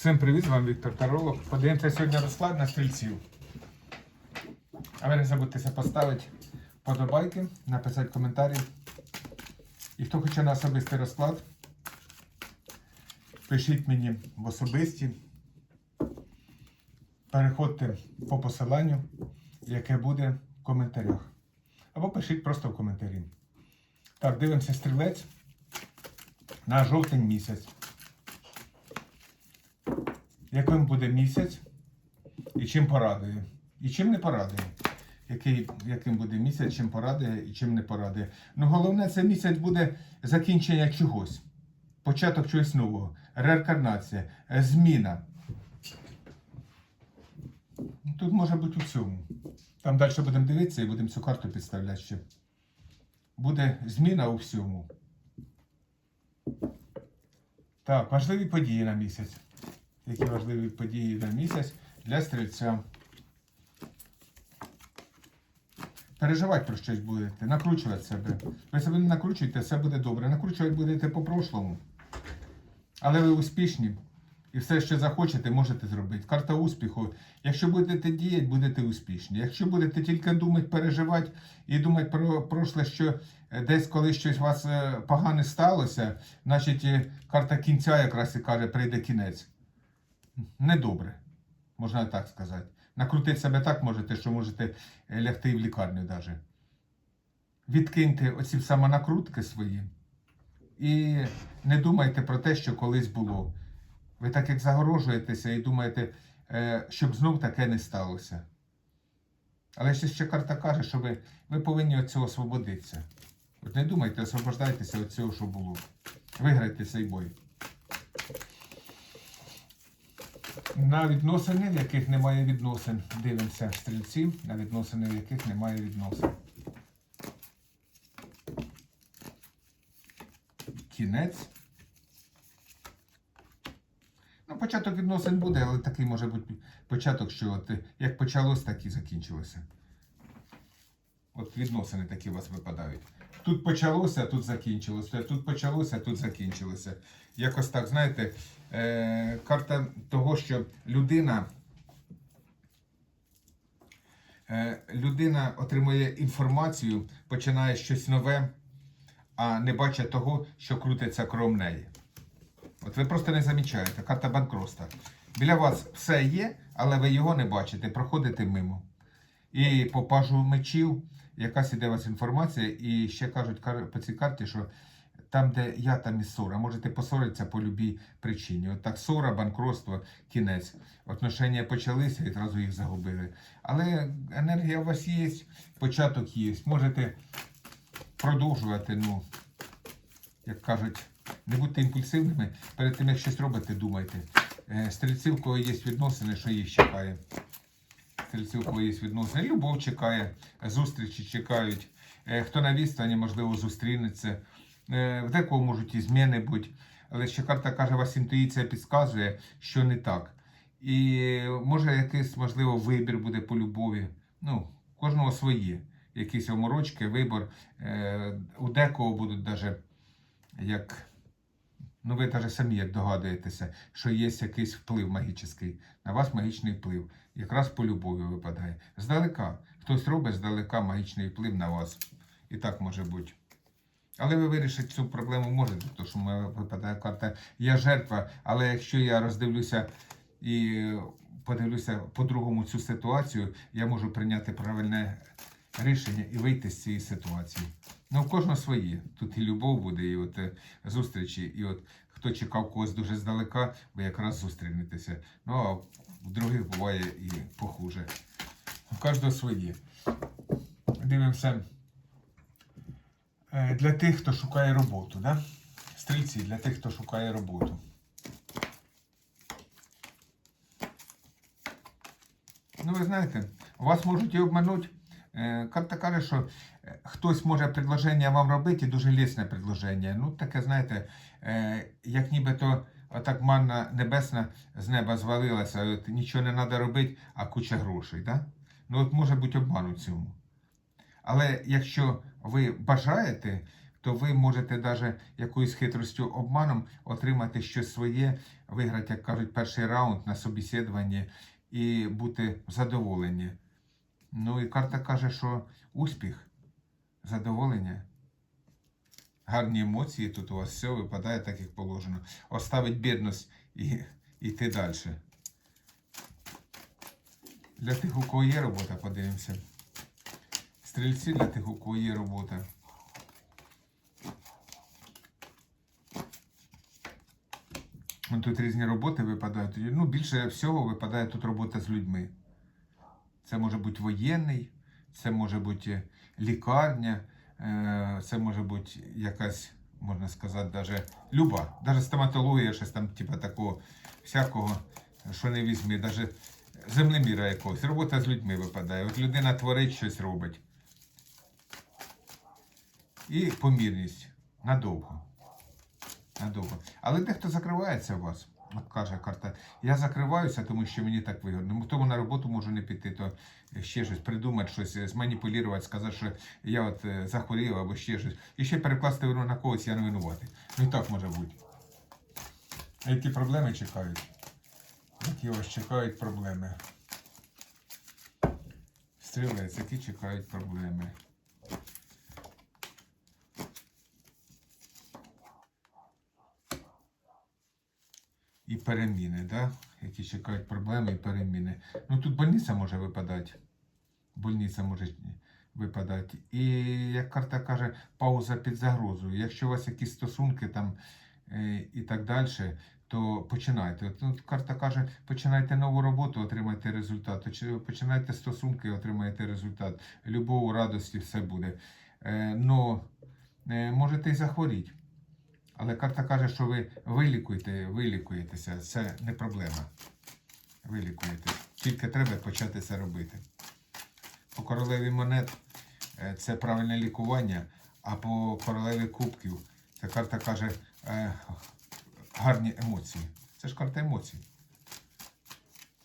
Всім привіт, з вами Віктор Таролог. Подивимося сьогодні розклад на стрільців. А ви не забудьте поставити подобайки, написати коментарі. І хто хоче на особистий розклад, пишіть мені в особисті. Переходьте по посиланню, яке буде в коментарях. Або пишіть просто в коментарі. Так, дивимося стрілець на жовтень місяць. Яким буде місяць і чим порадує. І чим не порадує. Який, яким буде місяць, чим порадує і чим не порадує. Ну головне, це місяць буде закінчення чогось. Початок чогось нового. Реінкарнація, зміна. Тут може бути у всьому. Там далі будемо дивитися і будемо цю карту підставляти ще. Буде зміна у всьому. Так, важливі події на місяць. Які важливі події на місяць для стрільця. Переживати про щось будете, накручувати себе. Ви себе не накручуєте, все буде добре. Накручувати будете по прошлому. Але ви успішні. І все, що захочете, можете зробити. Карта успіху. Якщо будете діяти, будете успішні. Якщо будете тільки думати, переживати і думати про прошле, що е, десь коли щось у вас е, погане сталося, значить е, карта кінця якраз і каже, прийде кінець. Недобре, можна так сказати. Накрутити себе так можете, що можете е, лягти в лікарню навіть. Відкиньте оці самонакрутки свої і не думайте про те, що колись було. Ви так як загорожуєтеся і думаєте, е, щоб знов таке не сталося. Але ще ще карта каже, що ви, ви повинні від цього освободитися. От не думайте, освобождайтеся від цього, що було. Виграйте цей бой. На відносини, в яких немає відносин. Дивимося стрільців, на відносини, в яких немає відносин. Кінець. Ну, початок відносин буде, але такий може бути початок, що от, як почалось, так і закінчилося. От відносини такі у вас випадають. Тут почалося, тут закінчилося. Тут почалося, тут закінчилося. Якось так, знаєте, е, карта того, що людина. Е, людина отримує інформацію, починає щось нове, а не бачить того, що крутиться кром неї. От ви просто не замічаєте, карта банкротства. Біля вас все є, але ви його не бачите, проходите мимо. І по пажу мечів якась іде у вас інформація, і ще кажуть по цій карті, що там, де я, там і ссора. Можете поссоритися по любій причині. От так ссора, банкротство, кінець. Отношення почалися і одразу їх загубили. Але енергія у вас є, початок є. Можете продовжувати, ну, як кажуть, не будьте імпульсивними. Перед тим, як щось робите, думайте. Е, Стрільці, в кого є відносини, що їх чекає. Стрільці, у кого є відносини. Любов чекає, зустрічі чекають. Е, Хто на відстані, можливо, зустрінеться. Е, В декого можуть і зміни бути. Але ще карта каже, вас інтуїція підказує, що не так. І може якийсь, можливо, вибір буде по любові. Ну, кожного своє. Якісь оморочки, вибор. Е, У декого будуть навіть як. Ну, ви навіть самі як догадуєтеся, що є якийсь вплив магічний. На вас магічний вплив. Якраз по любові випадає. Здалека. Хтось робить здалека магічний вплив на вас. І так може бути. Але ви вирішити цю проблему можете, тому що випадає карта Я жертва. Але якщо я роздивлюся і подивлюся по-другому цю ситуацію, я можу прийняти правильне рішення і вийти з цієї ситуації. Ну, у кожного своє. Тут і любов буде, і от е, зустрічі, і от хто чекав когось дуже здалека, ви якраз зустрінетеся. Ну, а в других буває і похуже. У кожного своє. Дивимося. Е, Для тих, хто шукає роботу, да? Стрільці для тих, хто шукає роботу. Ну, ви знаєте, вас можуть і обманути. Е, Карта каже, що е, хтось може предложення вам робити, дуже лісне предложення. Ну, таке, знаєте, е, як нібито отак манна небесна з неба звалилася, от нічого не треба робити, а куча грошей. Да? Ну, от може бути обман у цьому. Але якщо ви бажаєте, то ви можете навіть якоюсь хитростю обманом отримати щось своє, виграти, як кажуть, перший раунд на собеседуванні і бути задоволені. Ну і карта каже, що успіх, задоволення. Гарні емоції тут у вас все випадає так, як положено. Оставить бідність і йти далі. Для тих, у кого є робота, подивимося. Стрільці для тих, у кого є робота. Тут різні роботи випадають. Ну, більше всього випадає тут робота з людьми. Це може бути воєнний, це може бути лікарня, е, це може бути якась, можна сказати, даже люба, навіть стоматологія, щось там, типу такого всякого, що не візьми, навіть землеміра якогось. Робота з людьми випадає. От людина творить щось робить. І помірність надовго. Надовго. Але дехто закривається у вас. От каже карта, я закриваюся, тому що мені так вигодно. Тому на роботу можу не піти, то ще щось придумати, щось е, зманіпулювати, сказати, що я от е, захворів або ще щось. І ще перекласти вину на когось, я не винуватий. Ну і так може бути. А які проблеми чекають? Які вас чекають проблеми? Стрілець, які чекають проблеми. І переміни, да? які чекають проблеми і переміни. Ну тут больниця може випадати. Больниця може випадати. І як карта каже, пауза під загрозою. Якщо у вас якісь стосунки там е, і так далі, то починайте. От, ну, карта каже, починайте нову роботу, отримайте результат. Починайте стосунки, отримаєте результат. Любов, радості, все буде. Е, но е, можете й захворіти. Але карта каже, що ви вилікуєте, вилікуєтеся. Це не проблема. Вилікуєте. Тільки треба почати це робити. По королеві монет е, це правильне лікування, а по королеві кубків ця карта каже е, гарні емоції. Це ж карта емоцій.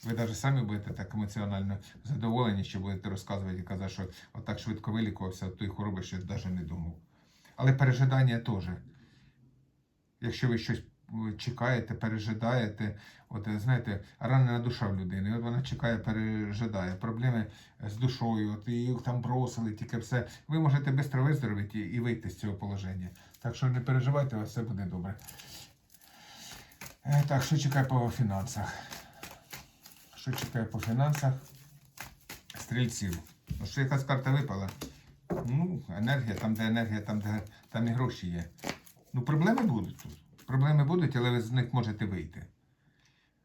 Ви навіть самі будете так емоціонально задоволені, що будете розказувати і казати, що отак швидко вилікувався від тої хвороби, що навіть не думав. Але пережидання теж. Якщо ви щось е, чекаєте, пережидаєте, от е, знаєте, ранена душа в людини, от вона чекає, пережидає, проблеми з душою, от її там бросили, тільки все. Ви можете швидко виздоровити і вийти з цього положення. Так що не переживайте, у вас все буде добре. Е, Так, що чекає по фінансах? Що чекає по фінансах? Стрільців. Ну, що якась карта випала? Ну, енергія, там, де енергія, там, де там і гроші є. Ну, проблеми будуть тут. Проблеми будуть, але ви з них можете вийти.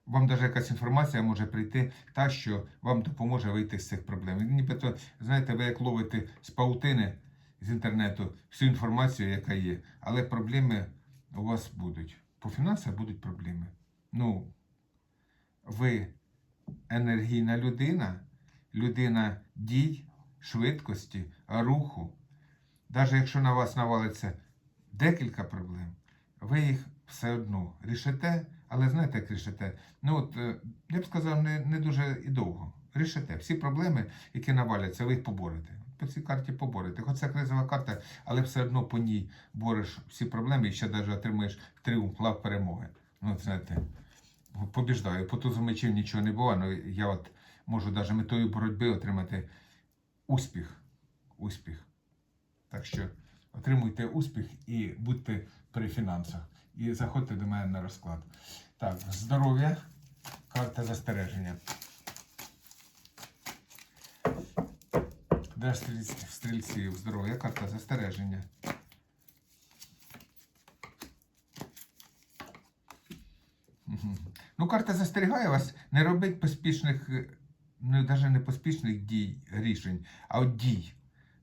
Вам навіть якась інформація може прийти, та, що вам допоможе вийти з цих проблем. Нібито, знаєте, ви як ловите з паутини з інтернету всю інформацію, яка є. Але проблеми у вас будуть. По фінансах будуть проблеми. Ну, ви енергійна людина, людина дій, швидкості, руху. Навіть якщо на вас навалиться декілька проблем, ви їх все одно рішите, але знаєте, як рішите? Ну от е, я б сказав, не, не дуже і довго. Рішите. Всі проблеми, які наваляться, ви їх поборете. По цій карті поборете. Хоч це кризова карта, але все одно по ній бореш всі проблеми і ще навіть отримуєш тріумф, лав перемоги. Ну, знаєте, побіждаю. По тузу мечів нічого не було, але я от можу навіть метою боротьби отримати успіх. Успіх. Так що отримуйте успіх і будьте при фінансах. І заходьте до мене на розклад. Так, здоров'я, карта застереження. Для стрільців, здоров'я, карта застереження. Ну, карта застерігає вас не робить поспішних, е, ну, навіть не поспішних дій, рішень, а от дій.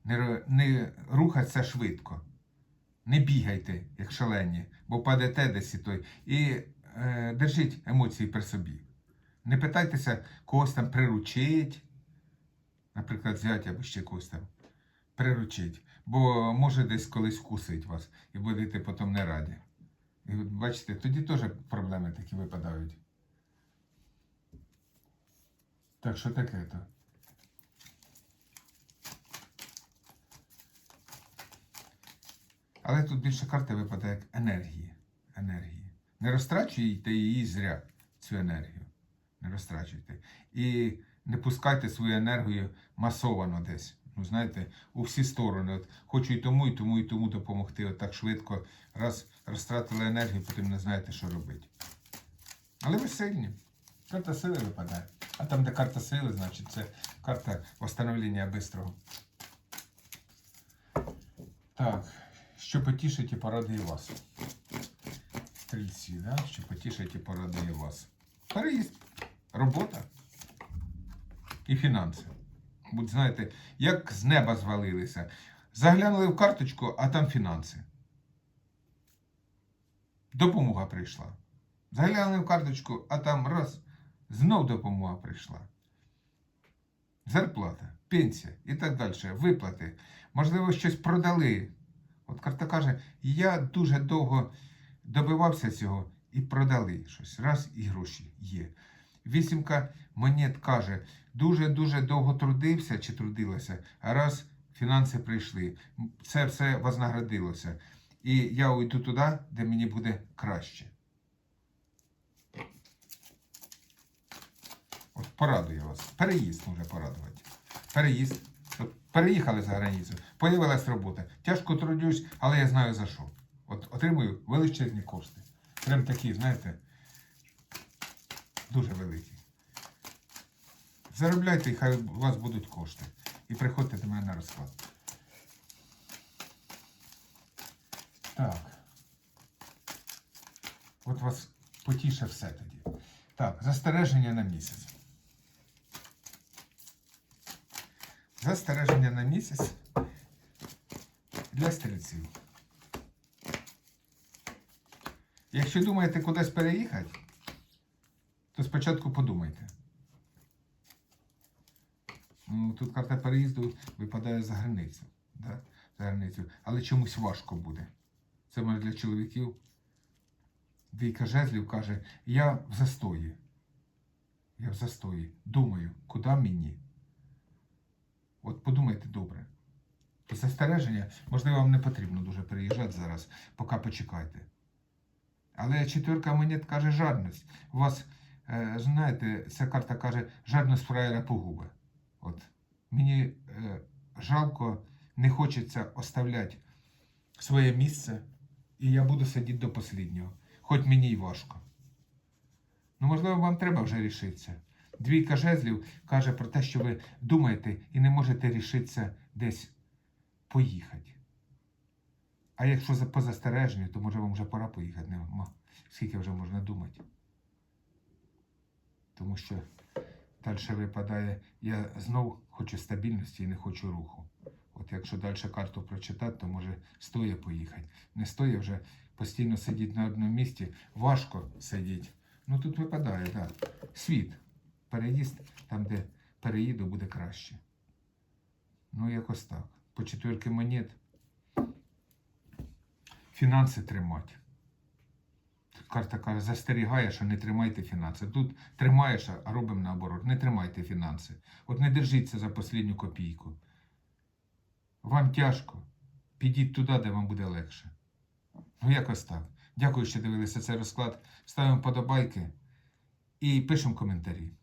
Не, не рухатися швидко. Не бігайте, як шалені, бо падете десь і той. І е, держіть емоції при собі. Не питайтеся когось там приручить, наприклад, зятя або ще когось там приручить. Бо може десь колись вкусить вас і будете потім не раді. І бачите, тоді теж проблеми такі випадають. Так що таке то? Але тут більше карти випадає як енергії. енергії. Не розтрачуйте її зря, цю енергію. Не розтрачуйте. І не пускайте свою енергію масовано десь. Ну, знаєте, у всі сторони. От хочу і тому, і тому, і тому допомогти. От так швидко. Раз розтратили енергію, потім не знаєте, що робити. Але ви сильні. Карта сили випадає. А там, де карта сили, значить, це карта восстановлення бистрого. Так, що потішить і порадує вас. Стрільці, да? що потішить і порадує вас. Переїзд, робота і фінанси. Будь знаєте, як з неба звалилися. Заглянули в карточку, а там фінанси. Допомога прийшла. Заглянули в карточку, а там раз, знов допомога прийшла. Зарплата, пенсія і так далі. Виплати. Можливо, щось продали. От карта каже, я дуже довго добивався цього і продали щось. Раз і гроші є. Вісімка монет каже, дуже-дуже довго трудився чи трудилася, а раз фінанси прийшли. Це все вознаградилося. І я уйду туди, де мені буде краще. От порадує вас. Переїзд може порадувати. Переїзд. Переїхали за границю, появилась робота. Тяжко трудюсь, але я знаю за що. От отримую величезні кошти. Прям такі, знаєте, дуже великі. Заробляйте, і хай у вас будуть кошти. І приходьте до мене на розклад. Так. От вас потіше все тоді. Так, застереження на місяць. Застереження на місяць для стрільців. Якщо думаєте кудись переїхати, то спочатку подумайте. Ну, тут карта переїзду випадає за границю. Да? За границю. Але чомусь важко буде. Це може для чоловіків. Двійка жезлів каже, я в застої. Я в застої. Думаю, куди мені? От подумайте добре. Застереження, можливо, вам не потрібно дуже переїжджати зараз, поки почекайте. Але четверка монет каже жадність. У вас, е, знаєте, ця карта каже, жадність фраєра погубе. От. Мені е, жалко, не хочеться оставляти своє місце, і я буду сидіти до останнього. Хоч мені й важко. Ну, можливо, вам треба вже рішитися. Двійка жезлів каже про те, що ви думаєте і не можете рішитися десь поїхати. А якщо по застереженню, то може вам вже пора поїхати. Нема. Скільки вже можна думати. Тому що далі випадає, я знов хочу стабільності і не хочу руху. От якщо далі карту прочитати, то може стоє поїхати. Не стоє вже постійно сидіти на одному місці, важко сидіти. Ну тут випадає, так. Да. Світ. Переїзд, там, де переїду, буде краще. Ну, якось так. По четверки монет. Фінанси тримати. Карта каже, застерігає, що не тримайте фінанси. Тут тримаєш, а робимо наоборот. Не тримайте фінанси. От не держіться за останню копійку. Вам тяжко. Підіть туди, де вам буде легше. Ну, якось так. Дякую, що дивилися цей розклад. Ставимо подобайки і пишемо коментарі.